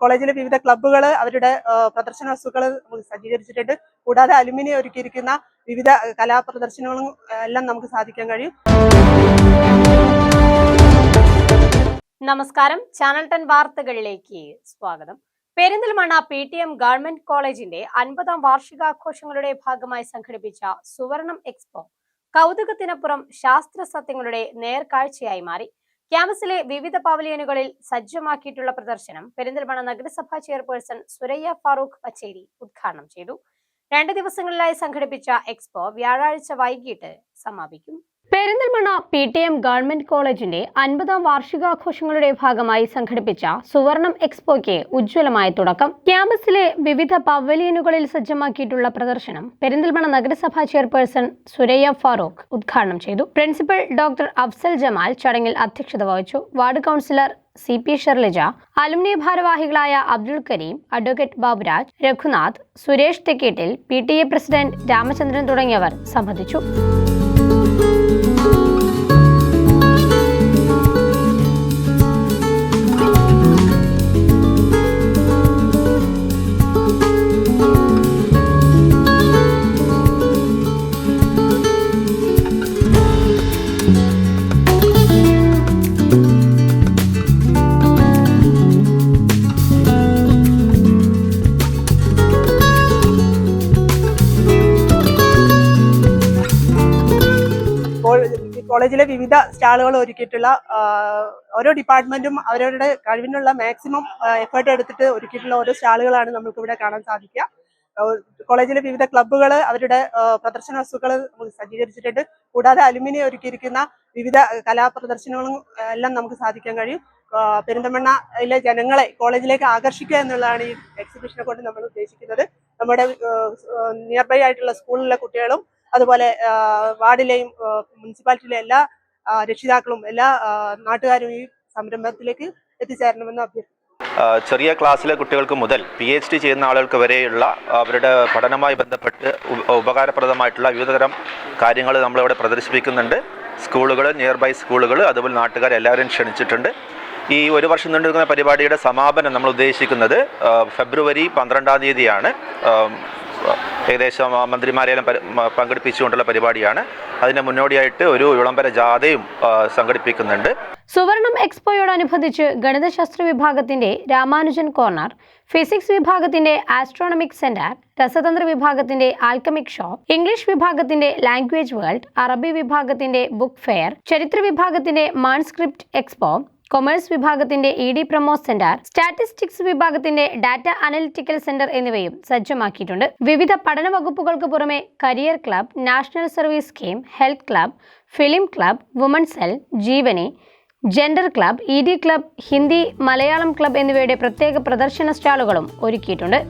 കോളേജിലെ വിവിധ ക്ലബ്ബുകൾ അവരുടെ പ്രദർശന വസ്തുക്കൾ നമുക്ക് സജ്ജീകരിച്ചിട്ടുണ്ട്. കൂടാതെ അലുമിനിയം ഒരുക്കിയിരിക്കുന്ന വിവിധ കലാപ്രദർശനങ്ങളും എല്ലാം നമുക്ക് സാധിക്കാൻ കഴിയും. നമസ്കാരം. ചാനൽ ടെൻ വാർത്തകളിലേക്ക് സ്വാഗതം. Perinthalmanna P T M government കോളേജിന്റെ അൻപതാം വാർഷികാഘോഷങ്ങളുടെ ഭാഗമായി സംഘടിപ്പിച്ച സുവർണം എക്സ്പോ കൗതുകത്തിനപ്പുറം ശാസ്ത്ര സത്യങ്ങളുടെ നേർക്കാഴ്ചയായി മാറി. ക്യാമ്പസിലെ വിവിധ പവലിയനുകളിൽ സജ്ജമാക്കിയിട്ടുള്ള പ്രദർശനം പെരിന്തൽമണ്ണ നഗരസഭാ ചെയർപേഴ്സൺ സുരയ്യ ഫാറൂഖ് പച്ചേരി ഉദ്ഘാടനം ചെയ്തു. രണ്ട് ദിവസങ്ങളിലായി സംഘടിപ്പിച്ച എക്സ്പോ വ്യാഴാഴ്ച വൈകിട്ട് സമാപിക്കും. Perinthalmanna P T M government കോളേജിന്റെ അൻപതാം വാർഷികാഘോഷങ്ങളുടെ ഭാഗമായി സംഘടിപ്പിച്ച സുവർണം എക്സ്പോയ്ക്ക് ഉജ്ജ്വലമായ തുടക്കം. ക്യാമ്പസിലെ വിവിധ പവലിയനുകളിൽ സജ്ജമാക്കിയിട്ടുള്ള പ്രദർശനം പെരിന്തൽമണ്ണ നഗരസഭാ ചെയർപേഴ്സൺ സുരയ്യ ഫാറൂഖ് ഉദ്ഘാടനം ചെയ്തു. പ്രിൻസിപ്പൽ ഡോക്ടർ അഫ്സൽ ജമാൽ ചടങ്ങിൽ അധ്യക്ഷത വഹിച്ചു. Ward councillor C P Sharlija alumni ഭാരവാഹികളായ Abdul Kareem advocate Baburaj Raghunath Suresh Thekkettil P T A president Ramachandran തുടങ്ങിയവർ സംബന്ധിച്ചു. കോളേജിലെ വിവിധ സ്റ്റാളുകൾ ഒരുക്കിയിട്ടുള്ള ഓരോ ഡിപ്പാർട്ട്മെന്റും അവരവരുടെ കഴിവിനുള്ള മാക്സിമം എഫേർട്ട് എടുത്തിട്ട് ഒരുക്കിയിട്ടുള്ള ഓരോ സ്റ്റാളുകളാണ് നമുക്ക് ഇവിടെ കാണാൻ സാധിക്കുക. കോളേജിലെ വിവിധ ക്ലബ്ബുകൾ അവരുടെ പ്രദർശന വസ്തുക്കൾ നമുക്ക് സജ്ജീകരിച്ചിട്ടുണ്ട്. കൂടാതെ അലുമിനിയം ഒരുക്കിയിരിക്കുന്ന വിവിധ കലാപ്രദർശനങ്ങളും എല്ലാം നമുക്ക് സാധിക്കാൻ കഴിയും. പെരിന്തമണ്ണയിലെ ജനങ്ങളെ കോളേജിലേക്ക് ആകർഷിക്കുക എന്നുള്ളതാണ് ഈ എക്സിബിഷനെ കൊണ്ട് നമ്മൾ ഉദ്ദേശിക്കുന്നത്. നമ്മുടെ നിയർ ബൈ ആയിട്ടുള്ള സ്കൂളിലെ കുട്ടികളും അതുപോലെ വാർഡിലെയും മുനിസിപ്പാലിറ്റിയിലെ എല്ലാ രക്ഷിതാക്കളും എല്ലാ നാട്ടുകാരും ഈ സംരംഭത്തിലേക്ക് എത്തിച്ചേരണമെന്ന് അഭ്യർത്ഥിക്കുന്നു. ചെറിയ ക്ലാസ്സിലെ കുട്ടികൾക്ക് മുതൽ പി എച്ച് ഡി ചെയ്യുന്ന ആളുകൾക്ക് വരെയുള്ള അവരുടെ പഠനവുമായി ബന്ധപ്പെട്ട് ഉപകാരപ്രദമായിട്ടുള്ള വിവിധതരം കാര്യങ്ങൾ നമ്മളിവിടെ പ്രദർശിപ്പിക്കുന്നുണ്ട്. സ്കൂളുകൾ നിയർ ബൈ സ്കൂളുകൾ അതുപോലെ നാട്ടുകാർ എല്ലാവരും ക്ഷണിച്ചിട്ടുണ്ട്. ഈ ഒരു വർഷം നീണ്ടുനിൽക്കുന്ന പരിപാടിയുടെ സമാപനം നമ്മൾ ഉദ്ദേശിക്കുന്നത് ഫെബ്രുവരി പന്ത്രണ്ടാം തീയതിയാണ്. ഏകദേശം മന്ത്രിമാരെല്ലാം പങ്കെടുപ്പിച്ചുകൊണ്ടുള്ള പരിപാടിയാണ്. അതിന് മുന്നോടിയായിട്ട് ഒരു വിളംബര ജാഥയും സംഘടിപ്പിക്കുന്നുണ്ട്. സുവർണം എക്സ്പോയോടനുബന്ധിച്ച് ഗണിതശാസ്ത്ര വിഭാഗത്തിന്റെ രാമാനുജൻ കോർണർ ഫിസിക്സ് വിഭാഗത്തിന്റെ ആസ്ട്രോണമിക് സെന്റർ രസതന്ത്ര വിഭാഗത്തിന്റെ ആൽക്കമിക് ഷോപ്പ് ഇംഗ്ലീഷ് വിഭാഗത്തിന്റെ ലാംഗ്വേജ് വേൾഡ് അറബി വിഭാഗത്തിന്റെ ബുക്ക് ഫെയർ ചരിത്ര വിഭാഗത്തിന്റെ മാൻസ്ക്രിപ്റ്റ് എക്സ്പോ കൊമേഴ്സ് വിഭാഗത്തിന്റെ E D promos centre statistics വിഭാഗത്തിന്റെ ഡാറ്റ അനലിറ്റിക്കൽ സെന്റർ എന്നിവയും സജ്ജമാക്കിയിട്ടുണ്ട്. വിവിധ പഠന വകുപ്പുകൾക്ക് പുറമെ career club national service scheme health club film club woman cell Jeevani gender club E D club Hindi Malayalam club എന്നിവയുടെ പ്രത്യേക പ്രദർശന സ്റ്റാളുകളും ഒരുക്കിയിട്ടുണ്ട്.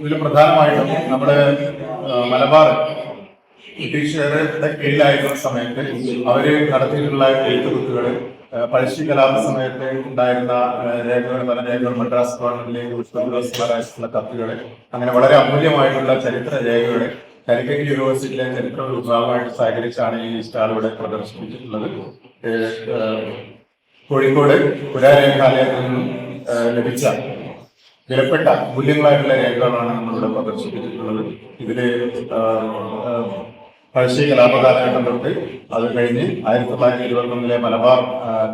ഇതിൽ പ്രധാനമായിട്ടും നമ്മുടെ മലബാർ ബ്രിട്ടീഷുകാരുടെ കീഴിലായിരുന്ന സമയത്ത് അവർ നടത്തിയിട്ടുള്ള എഴുത്തുകുത്തുകൾ പഴശ്ശി കലാപ സമയത്ത് ഉണ്ടായിരുന്ന രേഖകൾ പല രേഖകൾ മദ്രാസ് ഗവൺമെന്റിലേക്ക് പുഷ്പദിവസമാരായിട്ടുള്ള കത്തുകൾ അങ്ങനെ വളരെ അമൂല്യമായിട്ടുള്ള ചരിത്ര രേഖകൾ കാലിക്കറ്റ് യൂണിവേഴ്സിറ്റിയിലെ ചരിത്ര വിഭാഗമായിട്ട് സഹകരിച്ചാണ് ഈ സ്റ്റാൾ ഇവിടെ പ്രദർശിപ്പിച്ചിട്ടുള്ളത്. കോഴിക്കോട് പുരാരേഖാലയത്തിൽ നിന്നും ലഭിച്ച വിലപ്പെട്ട മൂല്യങ്ങളായിട്ടുള്ള രേഖകളാണ് നമ്മളിവിടെ പ്രദർശിപ്പിച്ചിട്ടുള്ളത്. ആ, പഴശ്ശി കലാപ കാലഘട്ടം തൊട്ട് അത് കഴിഞ്ഞ് ആയിരത്തി തൊള്ളായിരത്തി ഇരുപത്തി ഒന്നിലെ മലബാർ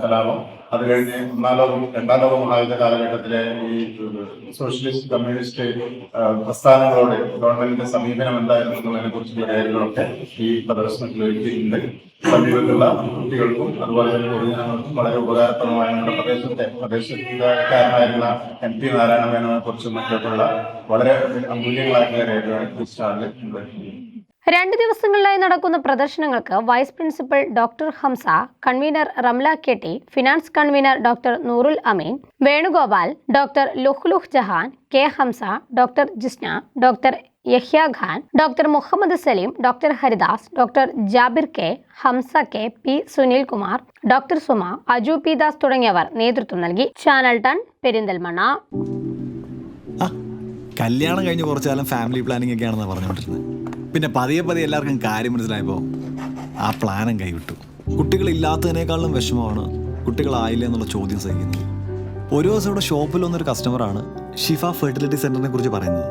കലാപം. അത് കഴിഞ്ഞ് ഒന്നാം ലോകം രണ്ടാം ലോക മഹായുദ്ധ കാലഘട്ടത്തിലെ ഈ സോഷ്യലിസ്റ്റ് കമ്മ്യൂണിസ്റ്റ് പ്രസ്ഥാനങ്ങളോട് ഗവൺമെന്റിന്റെ സമീപനം എന്തായിരുന്നു എന്നുള്ളതിനെ കുറിച്ചുള്ള കാര്യങ്ങളൊക്കെ ഈ പ്രദർശനത്തിൽ ഒരുക്കിയിട്ടുണ്ട്. സമീപത്തുള്ള കുട്ടികൾക്കും അതുപോലെ തന്നെ പൊതുജനങ്ങൾക്കും വളരെ ഉപകാരപ്രദമായ പ്രദേശത്തെ പ്രദേശക്കാരനായിരുന്ന എം പി നാരായണ മേനോനെ കുറിച്ചും മറ്റുള്ള വളരെ അമൂല്യങ്ങളായിട്ടുള്ള രേഖകൾ സ്റ്റാളിൽ ഉണ്ട്. രണ്ട് ദിവസങ്ങളിലായി നടക്കുന്ന പ്രദർശനങ്ങൾക്ക് vice principal doctor Hamsa convener Ramla Ketti finance convener doctor Noorul Ameen Venugopal doctor Luhluh Jahan K Hamsa doctor Jisna doctor Yahya Khan doctor Muhammad Saleem doctor Haridas doctor Jabir K Hamsa K P Sunilkumar doctor Suma Aju P Das തുടങ്ങിയവർ നേതൃത്വം നൽകി. Channel ten Perinthalmanna. കല്യാണം കഴിഞ്ഞ് കുറച്ചു കാലം family planning ഒക്കെയാണെന്നാണ് പറഞ്ഞുകൊണ്ടിരുന്നത് പിന്നെ പതിയെ പതിയെ എല്ലാവർക്കും കാര്യം മനസ്സിലായപ്പോൾ ആ പ്ലാനും കൈവിട്ടു. കുട്ടികളില്ലാത്തതിനേക്കാളും വിഷമമാണ് കുട്ടികളായില്ല എന്നുള്ള ചോദ്യം സഹിക്കുന്നത്. ഒരു ദിവസം ഇവിടെ ഷോപ്പിൽ വന്നൊരു കസ്റ്റമറാണ് ഷിഫ ഫെർട്ടിലിറ്റി സെന്ററിനെ കുറിച്ച് പറയുന്നത്.